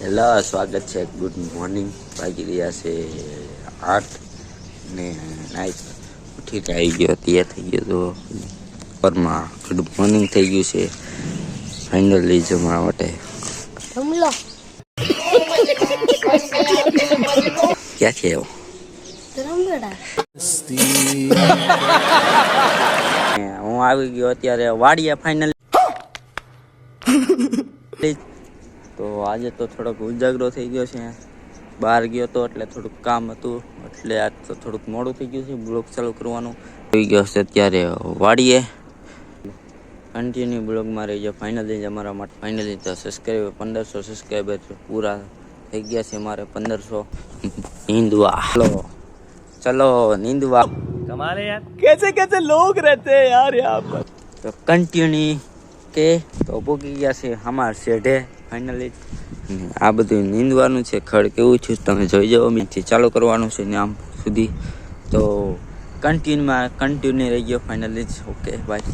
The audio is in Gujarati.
હેલો સ્વાગત છે. ગુડ મોર્નિંગ વાગી રહ્યા છે આઠ ને નાઇટ ઉઠીને આવી ગયો તૈયાર થઈ ગયો તો પરમાં ગુડ મોર્નિંગ થઈ ગયું છે. ફાઇનલી જમવા માટે. ક્યાં છે એવો હું આવી ગયો અત્યારે વાડિયા ફાઇનલ તો આજે તો થોડોક ઉજાગરો થઈ ગયો છે. બહાર ગયો તો એટલે થોડુંક કામ હતું. એટલે આજ તો થોડુંક મોડું થઈ ગયું છે. બ્લોગ ચાલુ કરવાનું. થઈ ગયો છે ત્યારે વાડીએ. કન્ટિન્યુ બ્લોગમાં રહી જાય ફાઇનલી જ અમારા માટે. ફાઇનલી તો સબસ્ક્રાઈબ પંદરસો સબસ્ક્રાઈબર પૂરા થઈ ગયા છે મારે પંદરસો. નીંદવા. ચલો ચલો નીંદવા. તમારે યાર. કેસે કેસે લોગ રહેતે યાર યહાં પર. તો કન્ટિન્યુ કે તો પોકી ગયા છે અમાર શેઢે. ફાઇનલી આ બધું નીંદવાનું છે, ખડ કેવું છે, તમે જોઈ જાઓ મીથી ચાલુ કરવાનું છે ને આમ સુધી. તો કન્ટિન્યુમાં કન્ટિન્યુ રહી ગયો ફાઇનલી ઓકે બાય